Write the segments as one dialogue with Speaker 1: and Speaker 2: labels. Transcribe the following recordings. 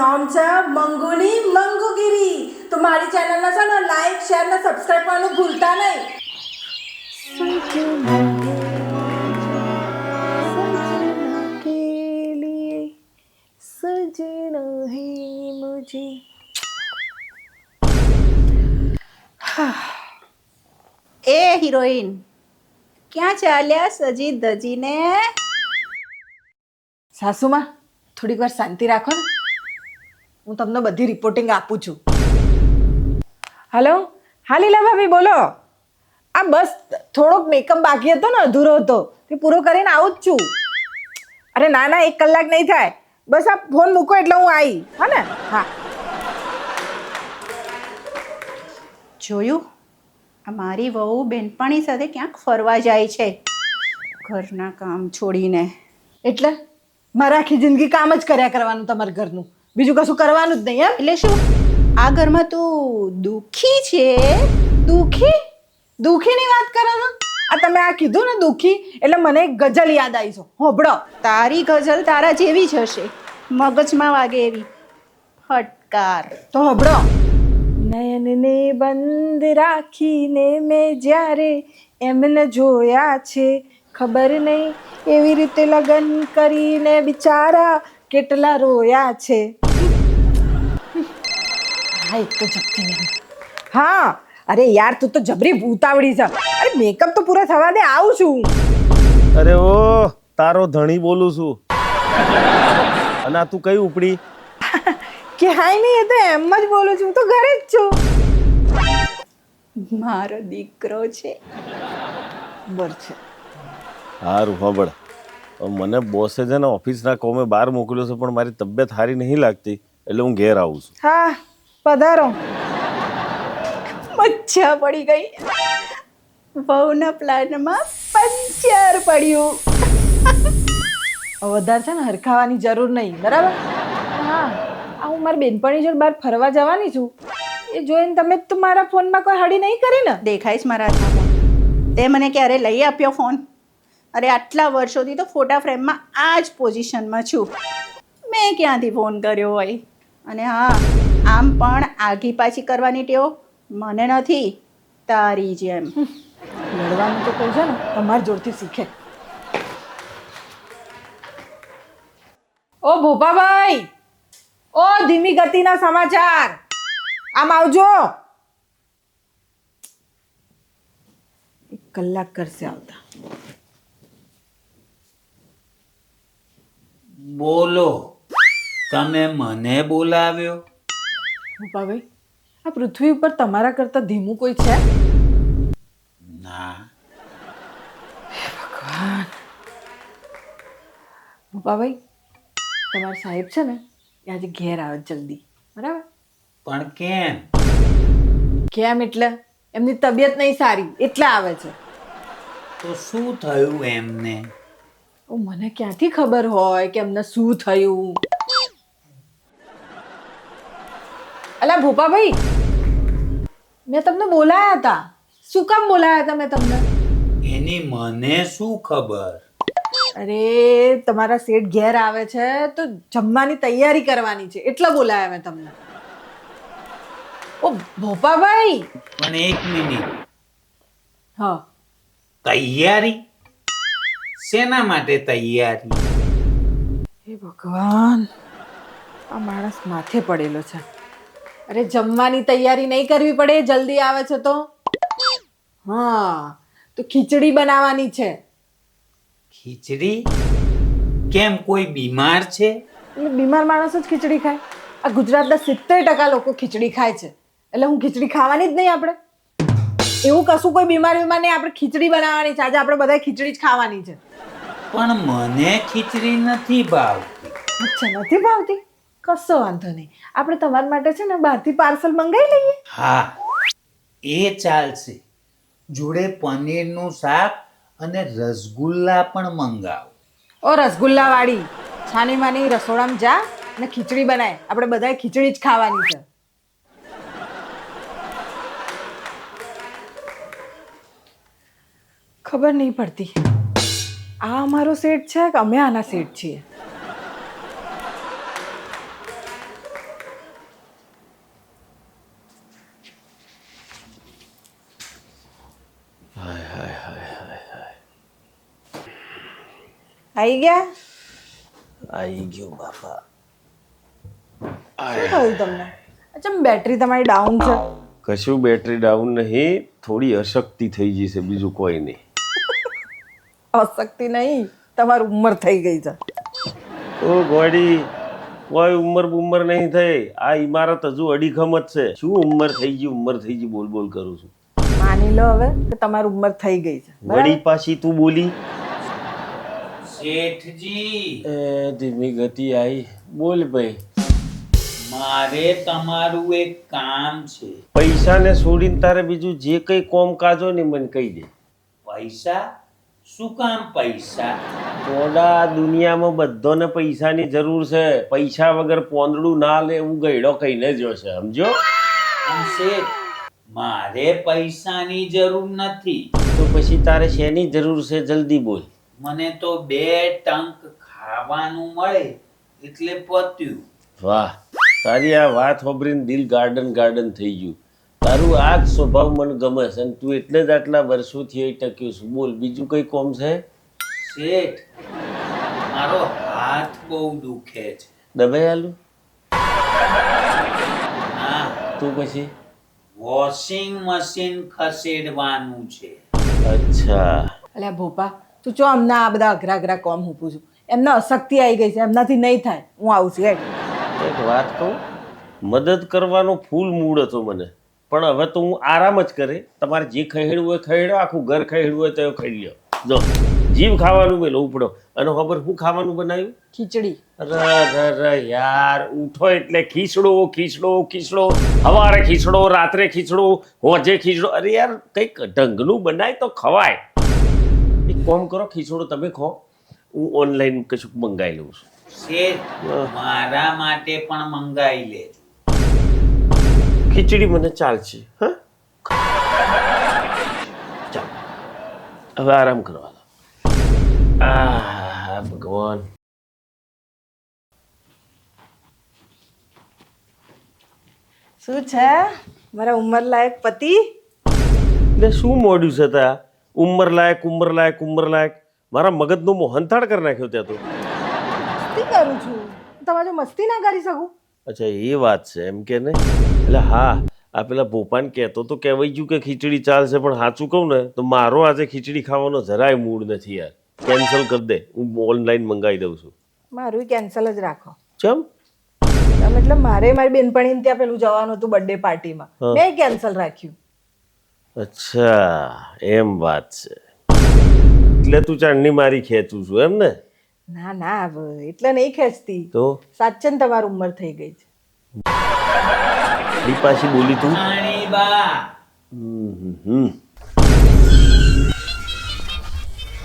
Speaker 1: નામ છે મંગુની મંગુગીરી. તો મારી ચેનલને છે ને લાઈક શેર ને સબસ્ક્રાઈબ કરવાનું ભૂલતા નહીં.
Speaker 2: સજના હે મુજે
Speaker 3: એ હિરોઈન ક્યાં ચાલ્યા સજી દજીને?
Speaker 2: સાસુમાં થોડીક વાર શાંતિ રાખો ને. હું તમને બધી રિપોર્ટિંગ આપું છું. હલો હા લીલા ભાભી બોલો. આ બસ થોડોક મેકઅપ બાકી હતો ને અધૂરો હતો. તે પૂરો કરીને આવું જ છું. અરે ના ના એક કલાક નહીં થાય. બસ આ ફોન મૂકો એટલે હું આવી હા ને? હા.
Speaker 3: જોયું? આ મારી વહુ બેનપણી સાથે ક્યાંક ફરવા જાય છે. ઘરના કામ છોડીને.
Speaker 2: એટલે? મારા આખી જિંદગી કામ જ કર્યા કરવાનું તમારા ઘરનું. બીજું કશું કરવાનું જ નહીં એમ?
Speaker 3: એટલે શું? આ ઘરમાં તું દુઃખી છે.
Speaker 2: દુઃખી? દુઃખીની વાત કરો છો? આ તમે આ કીધું ને દુઃખી એટલે મને એક ગઝલ યાદ આવી છો. હોભળો.
Speaker 3: તારી ગઝલ તારા જેવી જ હશે. મગજમાં વાગે એવી ફટકાર.
Speaker 2: તો હોભળો. નયનને બંધ રાખીને મેં જ્યારે એમને જોયા છે ખબર નહીં એવી રીતે લગ્ન કરીને બિચારા કેટલા રોયા છે. હા એક તો જપતી નહીં હા અરે યાર તું તો જબરી ભૂતાવડી છે. અરે મેકઅપ તો પૂરો થવા દે આવું છું.
Speaker 4: અરે ઓ તારો ધણી બોલું છું. અને આ તું કઈ ઉપડી?
Speaker 2: કે હાય નહીં એ તો એમ જ બોલું છું હું તો ઘરે જ છું.
Speaker 3: મારો દીકરો છે.
Speaker 2: બર છે.
Speaker 4: સારું ખબર મને બોસે છે ને ઓફિસના કોમે બહાર મોકલ્યો છે પણ મારી તબિયત સારી નહીં લાગતી એટલે હું ઘેર આવું છું.
Speaker 2: હા પધારો.
Speaker 3: મજા પડી ગઈ. વહુના પ્લાનમાં પંચર પડ્યું.
Speaker 2: વધારે છે ને હરખાવાની જરૂર નહીં બરાબર? હા આ હું મારી બેનપણી જોડે બહાર ફરવા જવાની છું. એ જોઈને તમે તો મારા ફોનમાં કોઈ હળી નહીં કરી ને.
Speaker 3: દેખાય છે મારા હાથમાં તે મને ક્યારે લઈ આપ્યો ફોન? અરે આટલા વર્ષોથી તો ફોટા ફ્રેમમાં આ જ પોઝિશનમાં છું. મેં ક્યાંથી ફોન કર્યો હોય? અને હા આમ પણ આગી પાછી કરવાની ટેવ મને નથી તારી જેમ.
Speaker 2: લડવાનું તો કહું છે ને તમારી જોડથી શીખે. ઓ ભોપાભાઈ ઓ ધીમી ગતિના સમાચાર. આમ આવજો. એક કલાક કરશે આવતા.
Speaker 5: બોલો. તમે મને બોલાવ્યો?
Speaker 2: ભોપાભાઈ આ પૃથ્વી ઉપર તમારા કરતા ધીમું કોઈ છે?
Speaker 5: ના.
Speaker 2: ભોપાભાઈ તમારા સાહેબ છે ને એ આજે ઘેર આવે જલ્દી. બરાબર?
Speaker 5: પણ કેમ?
Speaker 2: કેમ એટલે? એમની તબિયત નહીં સારી એટલે આવે છે.
Speaker 5: તો શું થયું એમને?
Speaker 2: મને ક્યાંથી ખબર હોય કે એમને શું થયું? અલા ભોપાભાઈ મેં તમને બોલાયા હતા. શું કામ બોલાયા હતા મેં તમને?
Speaker 5: એની મને શું ખબર?
Speaker 2: અરે તમારા શેઠ ઘેર આવે છે તો જમવાની તૈયારી કરવાની છે. એટલે બોલાયા મેં તમને. ઓ ભોપાભાઈ!
Speaker 5: પણ એક મિનિટ.
Speaker 2: હા.
Speaker 5: તૈયારી? શેના માટે તૈયારી?
Speaker 2: હે ભગવાન આ માણસ માથે પડેલો છે. અરે જમવાની તૈયારી નહીં કરવી પડે જલ્દી આવે છે તો. હા તો ખીચડી બનાવવાની છે.
Speaker 5: ખીચડી? કેમ કોઈ બીમાર છે?
Speaker 2: એટલે બીમાર માણસ જ ખીચડી ખાય. આ ગુજરાતના સિત્તેર ટકા લોકો ખીચડી ખાય છે. એટલે હું ખીચડી ખાવાની જ નહીં આપણે. એવું કશું કોઈ બીમાર બીમાર નહીં આપણે ખીચડી બનાવવાની છે. આજે આપણે બધા ખીચડી જ ખાવાની છે.
Speaker 5: પણ મને ખીચડી નથી ભાવતી.
Speaker 2: અચ્છા નથી ભાવતી? કશો વાંધો નહીં. આપણે તમારા માટે છે ને બહારથી પાર્સલ મંગાવી લઈએ.
Speaker 5: હા એ ચાલશે. જોડે પનીરનું શાક અને રસગુલ્લા પણ મંગાવો.
Speaker 2: ઓ રસગુલ્લા વાળી છાની માની રસોડામાં જા અને ખીચડી બનાય. આપણે બધાએ ખીચડી જ ખાવાની છે. ખબર નહીં પડતી. આ અમારો સેટ છે કે અમે આના સેટ છીએ? આવી ગયા?
Speaker 4: આવી ગયું બાપા.
Speaker 2: શું થયું તમને? અચ્છા બેટરી તમારી ડાઉન છે.
Speaker 4: કશું બેટરી ડાઉન નહીં થોડી અશક્તિ થઈ ગઈ છે બીજું કોઈ નહીં.
Speaker 2: અશક્તિ નહીં? તમારી ઉંમર થઈ ગઈ છે.
Speaker 4: ઓ ગોડી કોઈ ઉંમર બુમર નહીં થઈ. આ ઇમારત હજુ અડીખમ જ છે. શું ઉંમર થઈ ગઈ ઉંમર થઈ ગઈ બોલ બોલ કરું છું.
Speaker 2: માની લો હવે કે તમારી ઉંમર થઈ ગઈ છે.
Speaker 4: વળી પાછી તું બોલી.
Speaker 5: શેઠજી
Speaker 4: એ ધીમી ગતિ આવી બોલ ભાઈ.
Speaker 5: મારે તમારું એક કામ છે.
Speaker 4: પૈસાને છોડીને તારે બીજું જે કઈ કોમ કાજો ને મને કહી દે.
Speaker 5: પૈસા? શું કામ પૈસા?
Speaker 4: થોડા દુનિયામાં બધાને પૈસાની જરૂર છે. પૈસા વગર પોંદડું ના લે એવું ગયડો કહીને જ છે સમજો?
Speaker 5: મારે પૈસાની જરૂર નથી.
Speaker 4: તો પછી તારે શેની જરૂર છે? જલ્દી બોલ.
Speaker 5: મને તો બે ટંક ખાવાનું મળે એટલે પત્યું.
Speaker 4: વાહ તારી આ વાત સાંભળીને દિલ ગાર્ડન ગાર્ડન થઈ ગયું. તારું આ જ સ્વભાવ મને ગમે છે અને તું એટલે જ આટલા વર્ષોથી અહીં ટક્યું છું. બોલ બીજું કઈ કોમ છે?
Speaker 5: શેઠ મારો હાથ બહુ દુખે છે.
Speaker 4: દબાઈ આલું?
Speaker 5: હા.
Speaker 4: તું પછી?
Speaker 5: વોશિંગ મશીન ખસેડવાનું છે.
Speaker 4: અચ્છા.
Speaker 2: અલ્યા ભોપા તું ચો અમને આ બધા અઘરા અઘરા કોમ હું પૂછું? એમને અશક્તિ આવી ગઈ છે એમનાથી નહીં થાય. હું આવું છું હેડ.
Speaker 4: એક વાત કહું? મદદ કરવાનો ફૂલ મૂડ હતો મને. પણ હવે તો હું આરામ જ કરે. તમારે જે ખહેડવું હોય ખહેડો આખું ઘર ખહેડવું હોય તો એ લ્યો. જો જીવ ખાવાનું મેં ઉપડો અને ખબર હું ખાવાનું બનાવ્યું?
Speaker 2: ખીચડી.
Speaker 4: અરે અરે યાર ઉઠો એટલે ખીચડો ખીચડો ખીચડો. સવારે ખીચડો રાત્રે ખીચડો હોજે ખીચડો. અરે યાર કંઈક ઢંગનું બનાય તો ખવાય. કામ કરો ખીચડો તમે ખો. હું ઓનલાઈન કશું મંગાવી લઉં છું.
Speaker 5: શેઠ મારા માટે પણ મંગાવી લે.
Speaker 4: ખીચડી મને ચાલશે હા? ચાલ. હવે આરામ કરવા દો. આ ભગવાન.
Speaker 2: શું છે? મારા ઉંમર લાયક પતિ?
Speaker 4: એટલે શું મોડ્યું છે તા? ઉંમર લાયક ઉંમર લાયક ઉંમર લાયક. મારા મગજનો મોહનથાળ કરી નાખ્યો ત્યાં તો.
Speaker 2: કરું છું. તમારે જો મસ્તી ના કરી શકું?
Speaker 4: અચ્છા એ વાત છે એમ કે ને એટલે હા આ પેલા ભોપાન કહેતો તો કહેવાય ગયું કે ખીચડી ચાલશે પણ સાચું કહું ને તો મારો આજે ખીચડી ખાવાનો જરાય મૂડ નથી યાર. કેન્સલ કરી દે. હું ઓનલાઈન મંગાવી દઉં છું.
Speaker 2: મારું કેન્સલ જ રાખો.
Speaker 4: ચમ?
Speaker 2: મતલબ એટલે મારે મારી બેનપણીને ત્યાં પેલું જવાનું હતું બર્થડે પાર્ટીમાં. મેં. કેન્સલ રાખ્યું.
Speaker 4: અચ્છા એમ વાત છે. એટલે તું ચાંદની મારી ખેંચું છું એમ ને?
Speaker 2: ના ના હવે એટલે નહીં ખેંચતી.
Speaker 4: તો?
Speaker 2: સાચે ને તમારી ઉંમર થઈ ગઈ છે.
Speaker 4: પાછી બોલી તું? હમ, હમ.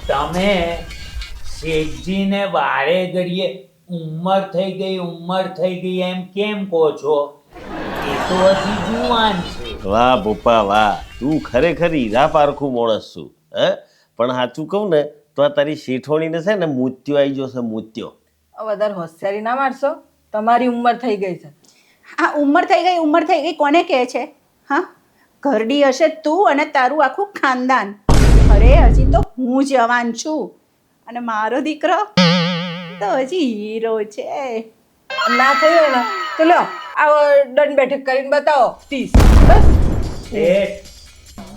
Speaker 5: તમે શેઠજીને વારે ઘડીએ ઉંમર થઈ ગઈ ઉંમર થઈ ગઈ એમ કેમ કહો છો? એ તો હજી જુવાન છે.
Speaker 4: વાહ ભોપા વાહ. તું ખરેખર ઈરા પારખું માણસ છું હે? પણ સાચું કહું ને તો આ તારી શેઠોણીને છે ને મૂત્યો આવી જશે મૂત્યો.
Speaker 2: વધારે હોશિયારી ના મારશો? તમારી ઉંમર થઈ ગઈ છે.
Speaker 3: આ ઉંમર થઈ ગઈ ઉંમર થઈ ગઈ. કોને કહે છે? હા? ઘરડી હશે તું અને તારું આખું ખાનદાન. અરે હજી તો હું જવાન છું. અને મારો દીકરો તો હજી હીરો છે.
Speaker 2: ના થયું ને તો લો આ દંડ બેઠક કરીને બતાવો. ત્રીસ. બસ.
Speaker 5: શેઠ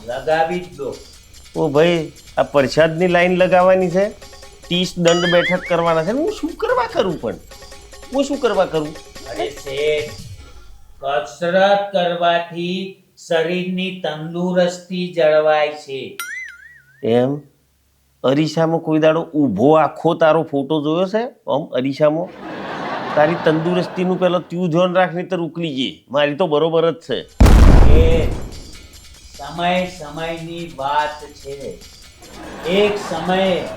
Speaker 5: લગાવી જ દો.
Speaker 4: ઓ ભાઈ આ પ્રસાદની લાઈન લગાવવાની છે? ત્રીસ દંડ બેઠક કરવાના છે. હું શું કરવા કરું પણ? હું શું કરવા કરું?
Speaker 5: અરે શેઠ કસરત કરવાથી શરીરની તંદુરસ્તી જળવાય છે.
Speaker 4: એમ? અરીસામાં કોઈ દાડો ઊભો આખો તારો ફોટો જોયો છે? આમ અરીસામાં? તારી તંદુરસ્તીનું પેલો ત્યુ ધ્યાન રાખ નહીં તો ઉકલી જઈએ મારી તો બરોબર જ છે.
Speaker 5: એ સમય સમયની વાત છે. એક સમયે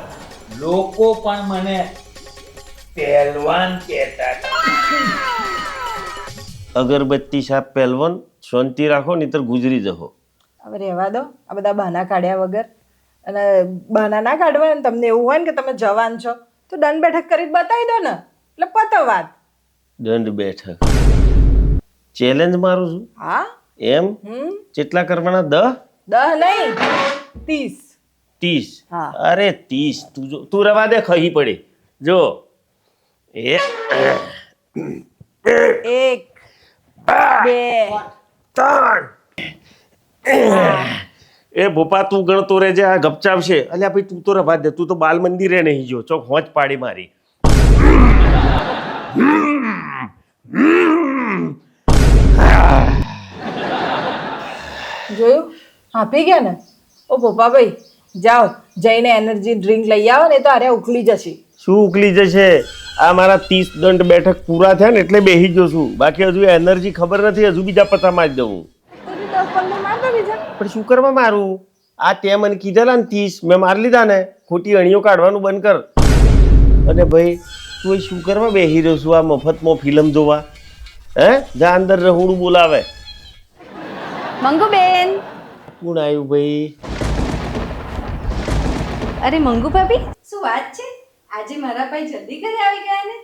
Speaker 5: લોકો પણ મને પહેલવાન કહેતા હતા.
Speaker 4: અગરબત્તી સાપ પહેલવાન શાંતિ રાખો નહીતર ગુજરી જહો.
Speaker 2: હવે રહેવા દો આ બધા બહાના કાઢ્યા વગર. અને બહાના ના કાઢવા ને તમને એવું હોય ને કે તમે જવાન છો તો દંડ બેઠક કરીને બતાવી દો ને. એટલે પતો વાત.
Speaker 4: દંડ બેઠક. ચેલેન્જ મારું છું.
Speaker 2: હા?
Speaker 4: એમ? કેટલા કરવાના? દહ
Speaker 2: દહ નહીં. ત્રીસ.
Speaker 4: ત્રીસ? અરે ત્રીસ. તું જો તું રવા દે ખહી પડે. જો.
Speaker 2: એક. બે.
Speaker 4: ત્રણ. એ ભોપા તું ગણતો રહેજે આ ગપચાવશે અલ્યા ભાઈ તું તો રવા દે. તું તો બાલ મંદિરે નહીં જો ચોક હોંચ પાડી મારી.
Speaker 2: જોયું? આપી ગયા ને? ઓ પપ્પાભાઈ જાઓ જઈને એનર્જી ડ્રિંક લઈ આવો ને તો અરે ઉકલી જશે.
Speaker 4: શું ઉકલી જશે? આ મારા ત્રીસ દંડ બેઠક પૂરા થયા ને એટલે બેસી ગયો છું. બાકી હજુ એનર્જી ખબર નથી હજુ બીજા પતા મારી દઉં. પણ શું કરવા મારું? આ તે મને કીધેલા ને ત્રીસ મેં મારી લીધા ને. ખોટી અણીઓ કાઢવાનું બંધ કર. અને ભાઈ તું શું કરવા બેસી રહ્યો છું? આ મફતમાં ફિલ્મ જોવા? હે? જા અંદર રહુડું બોલાવે.
Speaker 6: મંગુબેન.
Speaker 4: કોણ આવ્યું ભાઈ?
Speaker 6: અરે મંગુ ભાભી? શું વાત છે? આજે મારા ભાઈ જલ્દી ઘરે આવી ગયા ને?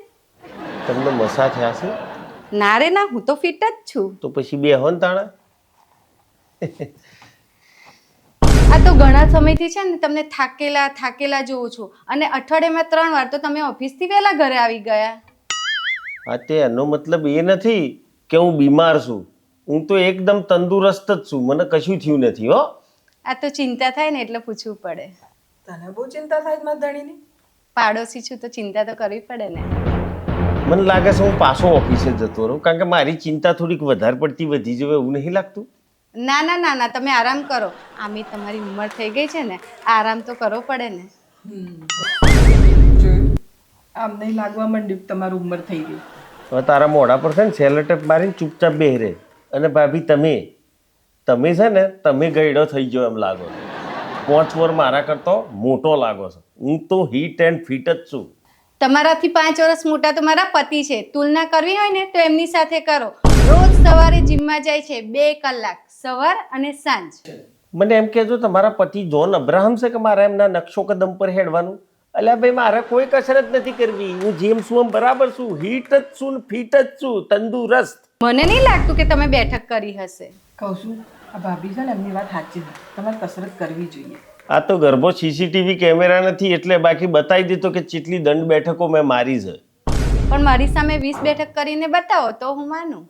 Speaker 4: તમને મસા થયા છે?
Speaker 6: ના રે ના હું તો ફિટ જ છું.
Speaker 4: તો પછી બે હોન તાણા?
Speaker 6: આ તો ઘણા સમયથી છે ને તમને થાકેલા થાકેલા જોઉં છું. અને અઠવાડિયામાં ત્રણ વાર તો તમે ઓફિસથી વહેલા ઘરે આવી ગયા.
Speaker 4: હા તે એનો મતલબ એ નથી કે હું બીમાર છું. હું તો એકદમ તંદુરસ્ત જ છું. મને કશું થયું નથી હો.
Speaker 6: આ તો ચિંતા થાય ને એટલે પૂછવું પડે.
Speaker 2: તને બહુ ચિંતા થાય મારા ધણીની?
Speaker 6: પાડોશી છું તો ચિંતા તો કરવી પડે ને.
Speaker 4: મને લાગે છે હું પાછો ઓફિસે જતો રહું કારણ કે મારી ચિંતા થોડીક વધારે પડતી વધી જવે એવું નહીં લાગતું?
Speaker 6: ના ના ના ના તમે આરામ કરો. આમી તમારી ઉંમર થઈ ગઈ છે ને આરામ તો કરવો પડે ને.
Speaker 2: જોયું? આમ નહીં લાગવા માંડ્યું કે તમારી ઉંમર થઈ ગઈ
Speaker 4: હવે તારા મોઢા પર છે ને સેલોટેપ મારીને ચૂપચાપ બેહરે અને ભાભી તમે તમે છે ને તમે ગયડો થઈ ગયો એમ લાગો છો. પાંચ વર મારા કરતો મોટો લાગો છો. હું તો હિટ એન્ડ ફિટ જ છું.
Speaker 6: તમારાથી પાંચ વર્ષ મોટા તો મારા પતિ છે. તુલના કરવી હોય ને તો એમની સાથે કરો. રોજ સવારે જીમમાં જાય છે બે કલાક સવાર અને સાંજ.
Speaker 4: મને એમ કહેજો તમારા પતિ જોન અબ્રાહમ છે કે મારા એમના નકશો કદમ પર હેડવાનું? અલ્યા ભાઈ મારે કોઈ કસરત નથી કરવી. હું જેમ છું એમ બરાબર છું. હિટ જ છું ફિટ જ છું. તંદુરસ્ત.
Speaker 6: મને નહીં લાગતું કે તમે બેઠક કરી હશે.
Speaker 2: કહું છું આ ભાભી છે ને એમની વાત સાચી છે. તમારે કસરત કરવી જોઈએ.
Speaker 4: આ તો ગર્ભો સીસીટીવી કેમેરા નથી એટલે બાકી બતાવી દીધો કે ચીટલી દંડ બેઠકો મેં મારી છે.
Speaker 6: પણ મારી સામે વીસ બેઠક કરીને બતાવો તો હું માનું.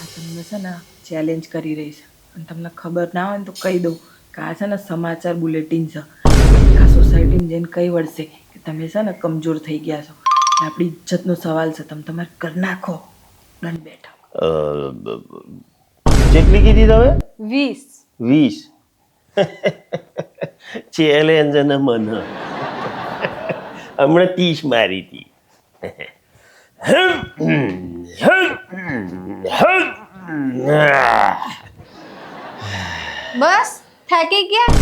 Speaker 2: આ તમને છે ને ચેલેન્જ કરી રહી છે. અને તમને ખબર ના હોય ને તો કહી દઉં કે આ છે ને સમાચાર બુલેટિન છે. આ સોસાયટીમાં જઈને કઈ વળશે કે તમે છે ને કમજોર થઈ ગયા છો. આપણી ઇજ્જતનો સવાલ છે તમે તમારે કરી નાખો. દંડ બેઠક
Speaker 4: અ, બ- બ- કેટલી કીધી તમે?
Speaker 6: વીસ.
Speaker 4: વીસ. ચેલેન્જ અને મન. હમણાં ત્રીસ મારી હતી.
Speaker 6: બસ થાકી ગયા?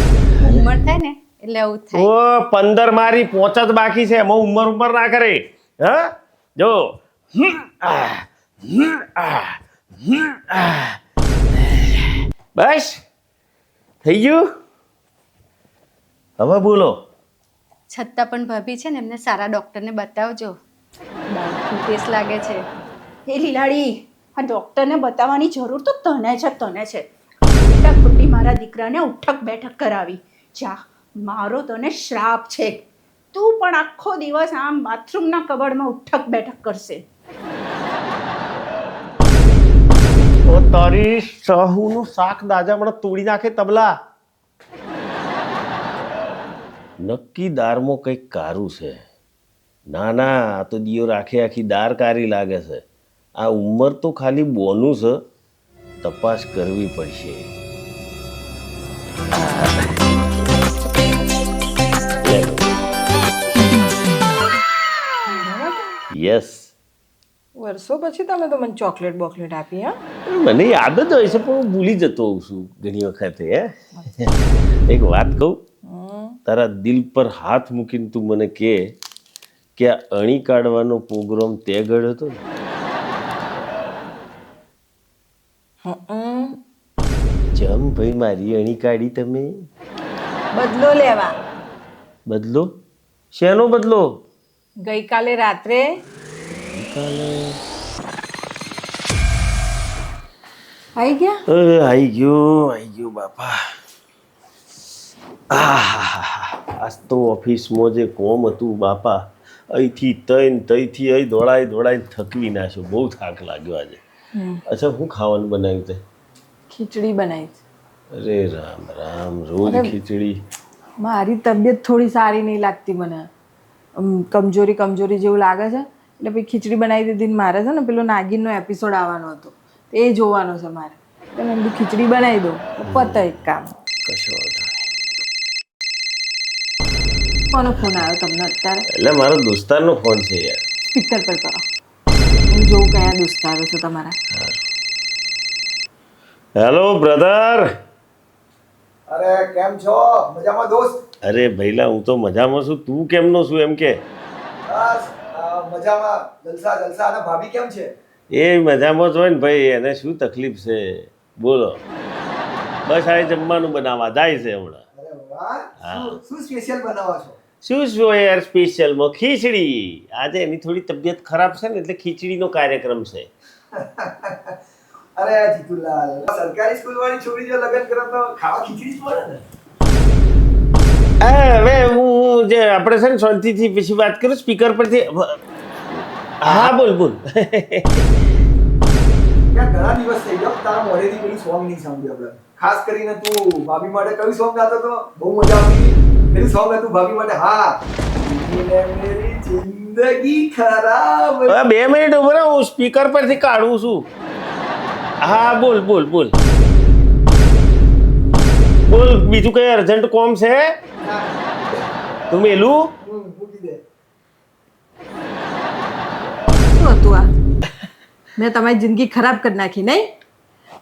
Speaker 6: ઉંમર થાય ને એટલે આવું થાય.
Speaker 4: ઓ પંદર મારી પોચ જ બાકી છે. એમાં ઉંમર ઉંમર ના કરે. હા? જો. બસ? થઈ ગયું? હવે બોલો.
Speaker 6: છતાં પણ ભાભી છે ને એમને સારા ડોક્ટરને બતાવજો. કેસ લાગે છે.
Speaker 3: એ લીલાડી આ ડૉક્ટરને બતાવવાની જરૂર તો તને છે તને છે. ખોટા ખોટી મારા દીકરાને ઉઠક બેઠક કરાવી. જા મારો તને શ્રાપ છે. તું પણ આખો દિવસ આમ બાથરૂમના કબડમાં ઉઠક બેઠક કરશે.
Speaker 4: તારી સહુનું શાક દાજા મને તોડી નાખે તબલા. નક્કી દારમાં કંઈક કારું છે. ના ના, આ તો દીયો રાખે આખી દાર કારી લાગે છે. આ ઉંમર તો ખાલી બોનું છે. તપાસ કરવી પડશે. યસ
Speaker 2: વર્ષો પછી તમે તો મને ચોકલેટ બોકલેટ આપી હા?
Speaker 4: મને યાદ જ હોય છે પણ હું ભૂલી જતો હોઉં છું ઘણી વખતે હે? એક વાત કહું? તારા દિલ પર હાથ મૂકીને તું મને કહે કે આ અણી કાઢવાનો પ્રોગ્રામ તે ગળ્યો હતો ને? જમ ભાઈ મારી અણી કાઢી તમે.
Speaker 2: બદલો લેવા.
Speaker 4: બદલો? શેનો બદલો?
Speaker 2: ગઈકાલે રાત્રે આવી ગયા?
Speaker 4: આઈ ગયો આઈ ગયો બાપા. આજ તો ઓફિસમાં જે કોમ હતું બાપા અહીંથી તૈન તઈથી અહીં દોડાઈ દોડાઈ થકવી નાખ્યો. બહુ થાક લાગ્યો આજે. અચ્છા હું ખાવાનું બનાવ્યું તે?
Speaker 2: ખીચડી બનાવી
Speaker 4: અરે રામ રામ રોજ ખીચડી.
Speaker 2: મારી તબિયત થોડી સારી નહીં લાગતી મને. કમજોરી કમજોરી જેવું લાગે છે. એટલે પછી ખીચડી બનાવી દીધી ને મારે છે ને પેલો નાગિનનો એપિસોડ આવવાનો હતો. એ જોવાનો છે મારે. એટલે મેં ખીચડી બનાવી દઉં. તો પતે એક કામ.
Speaker 4: કશો વાંધો નહીં.
Speaker 2: કોનો ફોન આવ્યો તમને અત્યારે?
Speaker 4: એટલે મારો દોસ્તારનો ફોન છે યાર.
Speaker 2: સ્પીકર પર કરો. હું જોઉં કયા દોસ્તારો છે તમારા.
Speaker 4: Hello brother.
Speaker 7: અરે કેમ છો? મજામાં દોસ્ત?
Speaker 4: અરે ભઈલા હું તો મજામાં છું. તું કેમનો છું એમ કે?
Speaker 7: બસ. મજામાં જલસા જલસા. અને ભાભી કેમ છે?
Speaker 4: એ મજામાં જ હોય ને ભાઈ એને શું તકલીફ છે? બોલો. બસ આ જમવાનું બનાવવા જાય છે હમણાં.
Speaker 7: શું શું સ્પેશિયલ બનાવો છો?
Speaker 4: શું શું યાર સ્પેશિયલમાં ખીચડી. આજે એની થોડી તબિયત ખરાબ છે ને એટલે ખીચડીનો કાર્યક્રમ છે.
Speaker 7: અરે જીતુલાલ સરકારી સ્કૂલ વાળી છોકરી જો લગ્ન કરે તો ખાવા ખીચડી જ પડે ને?
Speaker 4: હવે હું જે આપણે છે ને શાંતિથી પછી વાત કરું સ્પીકર પરથી. હા બોલ બોલ.
Speaker 7: ઘણા દિવસ થઈ ગયો તારા મોઢેથી પેલું સોંગ નહીં સાંભળ્યું આપણે. ખાસ કરીને તું ભાભી માટે કયું સોંગ ગાતો હતો? બહુ મજા આવતી. પેલું સોંગ હતું ભાભી માટે હા. જિંદગી ખરાબ
Speaker 4: બે મિનિટ ઊભો રહો હું સ્પીકર પરથી કાઢું છું. હા બોલ બોલ બોલ. બોલ બીજું કઈ અર્જન્ટ કોમ છે? તું મેલું?
Speaker 2: શું હતું આ? મેં તમારી જિંદગી ખરાબ કરી નાખી નહીં?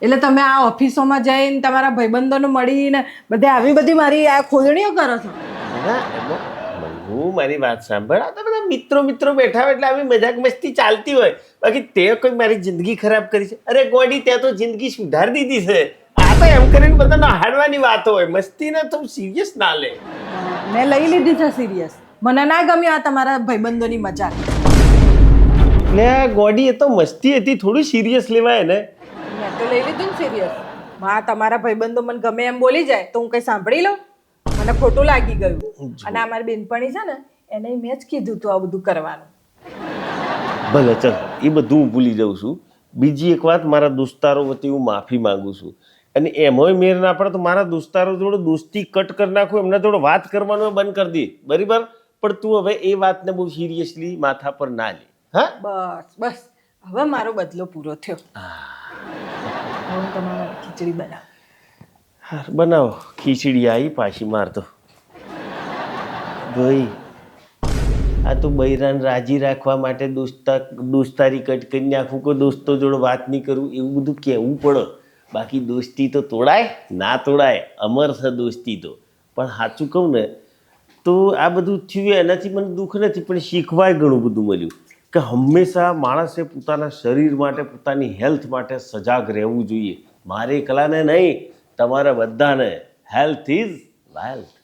Speaker 2: એટલે તમે આ ઓફિસોમાં જઈને તમારા ભાઈબંધોને મળીને બધે આવી બધી મારી આ ખોદણીઓ કરો છો?
Speaker 4: હું મારી વાત સાંભળ. આ તો બધા મિત્રો મિત્રો બેઠા હોય એટલે આવી મજાક મસ્તી ચાલતી હોય. બાકી તે કોઈ મારી જિંદગી ખરાબ કરી છે. અરે ગોડી તે તો જિંદગી સુધારી દીધી છે. આ તો એમ કરીને બધાને હાડવાની વાતો હોય. મસ્તીને તો સિરિયસ ના લે.
Speaker 2: મેં લઈ લીધી છે સિરિયસ મને ના ગમ્યું આ તમારા ભાઈબંધોની મજાક.
Speaker 4: એટલે આ ગોડી એ તો મસ્તી હતી થોડું સિરિયસ લેવાય ને
Speaker 2: મેં તો લઈ લીધું ને સિરિયસ હા તમારા ભાઈબંધો મને ગમે એમ બોલી જાય તો હું કઈ સાંભળી લઉં? મને ખોટું લાગી ગયું. અને આ મારી બેનપણી છે ને એને મેં જ કીધું તું આ બધું કરવાનું.
Speaker 4: ભલે ચલ એ બધું હું ભૂલી જાઉં છું. બીજી એક વાત મારા દોસ્તારો વતી હું માફી માંગુ છું. અને એમાંય મેર ના પડે તો મારા દોસ્તારો જોડે દોસ્તી કટ કરી નાખું એમને જોડે વાત કરવાનું બંધ કરી દે. બરાબર? પણ તું હવે એ વાતને બહુ સિરિયસલી માથા પર ના લે. હા?
Speaker 2: બસ બસ. હવે મારો બદલો પૂરો થયો. હવે તમારા ખીચડી બનાવ.
Speaker 4: બનાવો. ખીચડી આવી પાછી મારતો ભાઈ આ તો બૈરાન રાજી રાખવા માટે દોસ્તા દોસ્તારી કટ કરી આખું કે દોસ્તો જોડે વાત નહીં કરું એવું બધું કહેવું પડે. બાકી દોસ્તી તો તોડાય ના તોડાય અમર છે દોસ્તી તો. પણ સાચું કહું ને તો આ બધું થયું એનાથી મને દુઃખ નથી પણ શીખવાય ઘણું બધું મળ્યું. કે હંમેશા માણસે પોતાના શરીર માટે, પોતાની હેલ્થ માટે સજાગ રહેવું જોઈએ. મારી કલાને નહીં, તમારા બધાને. Health is wealth.